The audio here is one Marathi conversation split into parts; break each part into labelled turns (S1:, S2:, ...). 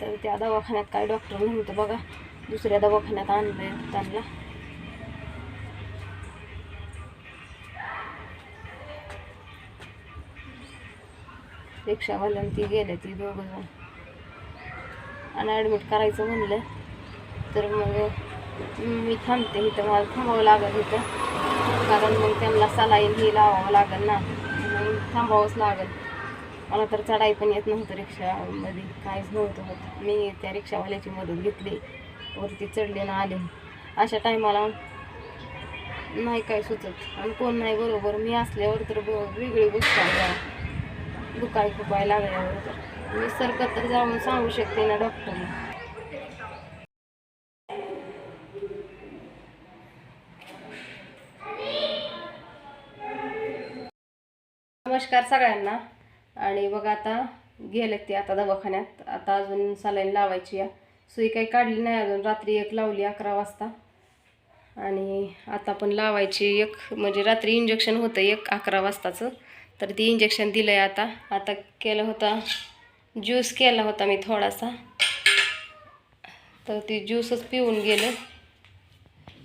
S1: तर त्या दवाखान्यात काय डॉक्टर नव्हतं बघा. दुसऱ्या दवाखान्यात आणलं आहे त्यांना. रिक्षावाल्यानं ती गेले ती दोघं जण. आणि ॲडमिट करायचं म्हणलं. तर मग मी थांबते इथं. मला थांबावं लागत इथं. कारण मग त्यांना सलाईन ही लावावं लागेल ना. मग थांबावंच लागेल. मला तर चढाई पण येत नव्हतं रिक्षामध्ये. काहीच नव्हतं होत. मी त्या रिक्षावाल्याची मदत घेतली. वरती चढले ना आले. अशा टायमाला नाही काय सुचत. आणि कोण नाही बरोबर. मी असल्यावर तर वेगळी गोष्ट आहे दुकाय खुपाय लागल्यावर तर. मी सरकत तर जाऊन सांगू शकते ना डॉक्टरला नमस्कार सगळ्यांना. आणि बघा आता गेले ते आता दवाखान्यात. आता अजून सलाईन लावायची या सुई काही काढली नाही अजून. रात्री एक लावली अकरा वाजता. आणि आता पण लावायची एक म्हणजे रात्री इंजेक्शन होतं एक अकरा वाजताचं. तर ती इंजेक्शन दिलं आहे आता. आता केलं होता ज्यूस केला होता मी थोडासा. तर ती ज्यूसच पिऊन गेलं.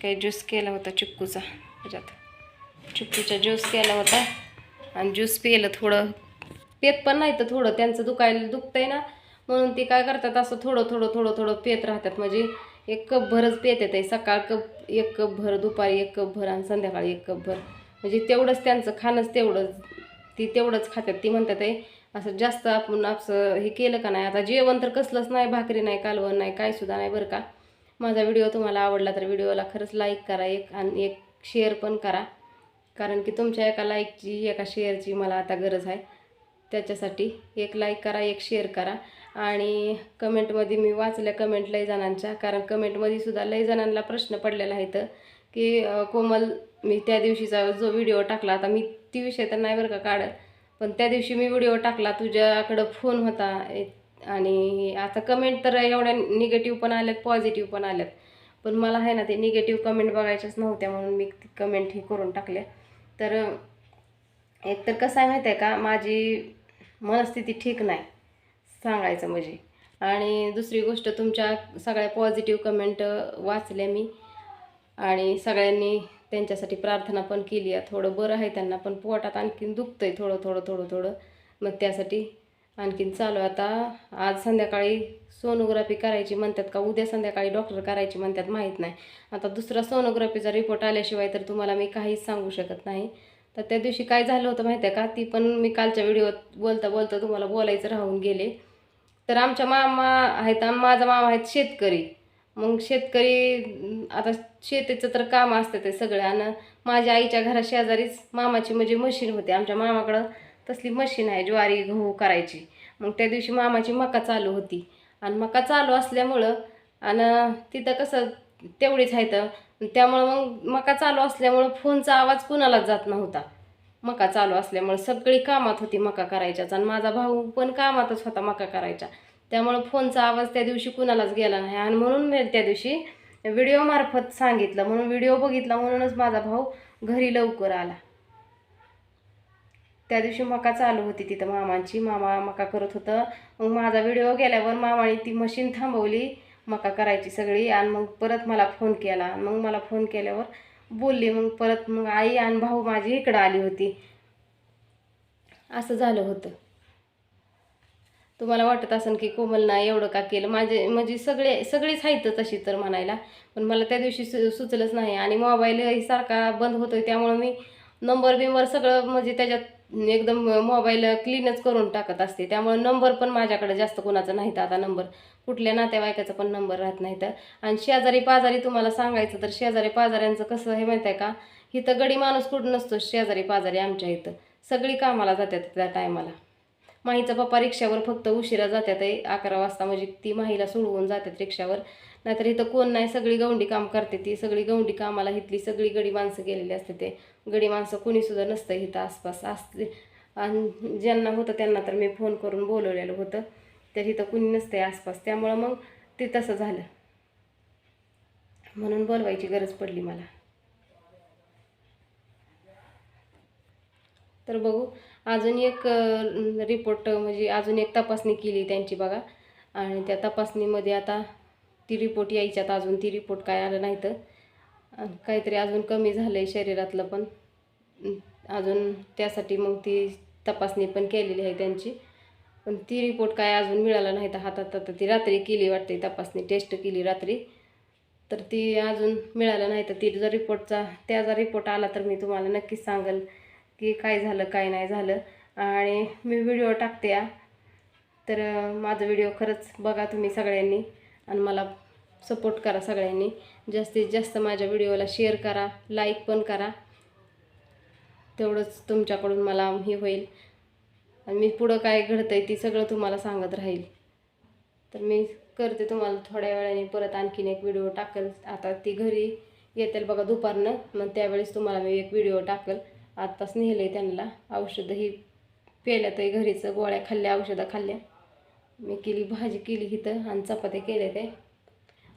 S1: काही ज्यूस केला होता चिक्कूचा. त्याच्यात चिक्कूचा ज्यूस केला होता. आणि ज्यूस पिलं थोडं. पेत पण नाही तर थोडं त्यांचं दुखायला दुखतंय ना. म्हणून ते काय करतात असं थोडं थोडं थोडं थोडं पेत राहतात. म्हणजे एक कप भरच पेत येते सकाळ कप एक कप भर दुपारी एक कप भर आणि संध्याकाळी एक कप भर. म्हणजे तेवढंच त्यांचं खाणंच तेवढंच. ती तेवढंच खातात. ती म्हणतात आहे असं जास्त आपण असं हे केलं का नाही? आता जेवण तर कसलंच नाही भाकरी नाही कालवण नाही काय सुद्धा नाही बरं का. माझा व्हिडिओ तुम्हाला आवडला तर व्हिडिओला खरंच लाईक करा एक आणि एक शेअर पण करा. कारण की तुमच्या एका लाईकची एका शेअरची मला आता गरज आहे. त्याच्यासाठी एक लाईक करा एक शेअर करा. आणि कमेंटमध्ये मी वाचल्या कमेंट लय जणांच्या. कारण कमेंटमध्ये सुद्धा लय जणांना प्रश्न पडलेला आहे तर की कोमल मी त्या दिवशीचा जो व्हिडिओ टाकला आता मी ती विषय तर नाही बरं का काढत. पण त्या दिवशी मी व्हिडिओ टाकला तुझ्याकडं फोन होता. आणि आता कमेंट तर एवढ्या निगेटिव्ह पण आल्यात पॉझिटिव्ह पण आल्यात. पण मला आहे ना ते निगेटिव्ह कमेंट बघायच्याच नव्हत्या म्हणून मी कमेंट हे करून टाकल्या. तर एकतर कसं आहे माहिती आहे का माझी मनस्थिती ठीक नाही सांगायचं म्हणजे. आणि दुसरी गोष्ट तुमच्या सगळ्या पॉझिटिव्ह कमेंट वाचल्या मी. आणि सगळ्यांनी त्यांच्यासाठी प्रार्थना पण केली आहे. थोडं बरं आहे त्यांना पण पोटात आणखीन आहे थोडं थोडं थोडं थोडं. मग त्यासाठी आणखीन चालू आहे. आता आज संध्याकाळी सोनोग्राफी करायची म्हणतात का उद्या संध्याकाळी डॉक्टर करायची म्हणतात माहीत नाही. आता दुसरा सोनोग्राफीचा रिपोर्ट आल्याशिवाय तर तुम्हाला मी काहीच सांगू शकत नाही. तर त्या दिवशी काय झालं होतं माहिती आहे का? ती पण मी कालच्या व्हिडिओत बोलता बोलता तुम्हाला बोलायचं राहून गेले. तर आमच्या मामा आहेत आणि माझा मामा आहेत शेतकरी. मग शेतकरी आता शेतीचं तर काम असतं ते सगळं आणि माझ्या आईच्या घरा शेजारीच मामाची म्हणजे मशीन होती. आमच्या मामाकडं तसली मशीन आहे ज्वारी गहू करायची. मग त्या दिवशी मामाची मका चालू होती. आणि मका चालू असल्यामुळं आणि तिथं कसं तेवढीच आहे तर त्यामुळं मग मका चालू असल्यामुळं फोनचा आवाज कुणालाच जात नव्हता. मका चालू असल्यामुळं सगळी कामात होती मका करायच्याच आणि माझा भाऊ पण कामातच होता मका करायचा त्यामुळं फोनचा आवाज त्या दिवशी कुणालाच गेला नाही. आणि म्हणून मी त्या दिवशी व्हिडिओमार्फत सांगितलं. म्हणून व्हिडिओ बघितला म्हणूनच माझा भाऊ घरी लवकर आला. त्या दिवशी मका चालू होती तिथं मामांची. मामा मका करत होतं. मग माझा व्हिडिओ गेल्यावर मामाने ती मशीन थांबवली. मका करायची सगळी आणि मग परत मला फोन केला. मग मला फोन केल्यावर बोलली मग परत मग आई आणि भाऊ माझी इकडं आली होती. असं झालं होतं. तुम्हाला वाटत असेल की कोमल एवढं का केलं? माझे म्हणजे सगळे सगळीच आहेत तशी तर म्हणायला. पण मला त्या दिवशी सु सुचलंच नाही. आणि मोबाईल सारखा बंद होतो त्यामुळं मी नंबर बिंबर सगळं म्हणजे त्याच्यात एकदम मोबाईल क्लीनच करून टाकत असते. त्यामुळे नंबर पण माझ्याकडे जास्त कोणाचा तर आता नंबर कुठल्या नातेवाईकाचा पण नंबर राहत नाही तर आणि शेजारी पाजारी तुम्हाला सांगायचं तर शेजारी पाजाऱ्यांचं कसं हे माहीत आहे का? इथं गडी माणूस कुठं नसतो शेजारी पाजारी आमच्या इथं. सगळी कामाला जातात त्या टायमाला माहीचा पप्पा रिक्षावर फक्त उशिरा जातात आहे. अकरा वाजता म्हणजे ती माहीला सोडवून जातात रिक्षावर. नाहीतर इथं कोण नाही सगळी गवंडी काम करते ती. सगळी गवंडी कामाला इथली सगळी गडी माणसं गेलेली असते ते. गडी माणसं कोणीसुद्धा नसतं इथं आसपास. असते आणि ज्यांना होतं त्यांना तर मी फोन करून बोलवलेलं होतं. तर इथं कुणी नसतंय आसपास. त्यामुळं मग ते तसं झालं. म्हणून बोलवायची गरज पडली मला. तर बघू अजून एक रिपोर्ट म्हणजे अजून एक तपासणी केली त्यांची बघा. आणि त्या तपासणीमध्ये आता ती रिपोर्ट यायच्यात अजून. ती रिपोर्ट काय आलं नाही तर काहीतरी अजून कमी झालं आहे शरीरातलं पण. अजून त्यासाठी मग ती तपासणी पण केलेली आहे त्यांची. पण ती रिपोर्ट काय अजून मिळाला नाही तर हातात. आता ती रात्री केली वाटते तपासणी टेस्ट केली रात्री. तर ती अजून मिळालं नाही तर ती जर रिपोर्टचा त्याचा रिपोर्ट आला तर मी तुम्हाला नक्कीच सांगेल की काय झालं काय नाही झालं. आणि मी व्हिडिओ टाकते या तर माझा व्हिडिओ खरंच बघा तुम्ही सगळ्यांनी. आणि मला सपोर्ट करा सगळ्यांनी. जास्तीत जास्त माझ्या व्हिडिओला शेअर करा लाईक पण करा. तेवढंच तुमच्याकडून मला हे होईल. आणि मी पुढं काय घडतंय ती सगळं तुम्हाला सांगत राहील. तर मी करते तुम्हाला थोड्या वेळाने परत आणखीन एक व्हिडिओ टाकेल. आता ती घरी येतील बघा दुपारनं मग त्यावेळेस तुम्हाला मी एक व्हिडिओ टाकेल. आत्ताच नेलं आहे त्यांना. औषधं ही प्यायल्या तर घरीचं गोळ्या खाल्ल्या औषधं खाल्ल्या. मी केली भाजी केली इथं आणि चपात्या केल्या ते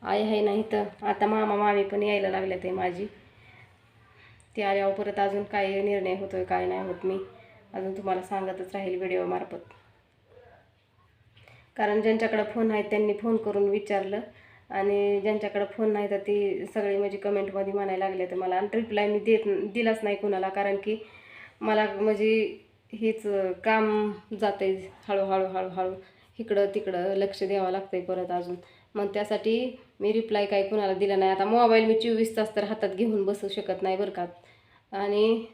S1: आई आहे नाही तर आता मामा मामी पण यायला लागल्यात आहे माझी. ते आल्यावर परत अजून काय निर्णय होतो आहे काय नाही होत मी. अजून तुम्हाला सांगतच राहील व्हिडिओमार्फत कारण ज्यांच्याकडं फोन आहेत त्यांनी फोन करून विचारलं. आणि ज्यांच्याकडं फोन नाही तर ती सगळी म्हणजे कमेंटमध्ये म्हणायला लागले तर मला. आणि रिप्लाय मी देत दिलाच नाही कुणाला. कारण की मला म्हणजे हेच काम जातं आहे हळूहळू हळूहळू. इकडं तिकडं लक्ष द्यावं लागतं आहे परत अजून. मग त्यासाठी मी रिप्लाय काही कुणाला दिला नाही. आता मोबाईल मी चोवीस तास तर हातात घेऊन बसू शकत नाही बरं का. आणि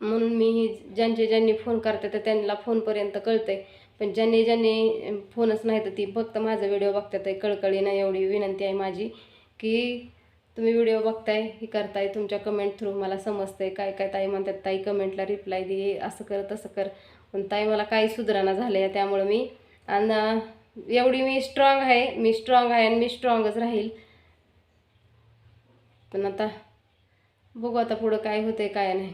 S1: म्हणून मी ज्यांचे ज्यांनी फोन करते तर त्यांना फोनपर्यंत कळतंय. पण ज्यांनी ज्यांनी फोनच नाही तर ती फक्त माझा व्हिडिओ बघतात कळकळी नाही एवढी विनंती आहे माझी की तुम्ही व्हिडिओ बघताय हे करताय तुमच्या कमेंट थ्रू मला समजतंय. काय काय ताई म्हणतात ताई कमेंटला रिप्लाय दे असं कर तसं कर. पण ताई मला काही सुधारणा झाल्या आहे त्यामुळं मी आणि एवढी मी स्ट्रॉंग आहे मी स्ट्रॉंग आहे आणि मी स्ट्रॉंगच राहील. पण आता बघू आता पुढं काय होतं काय नाही.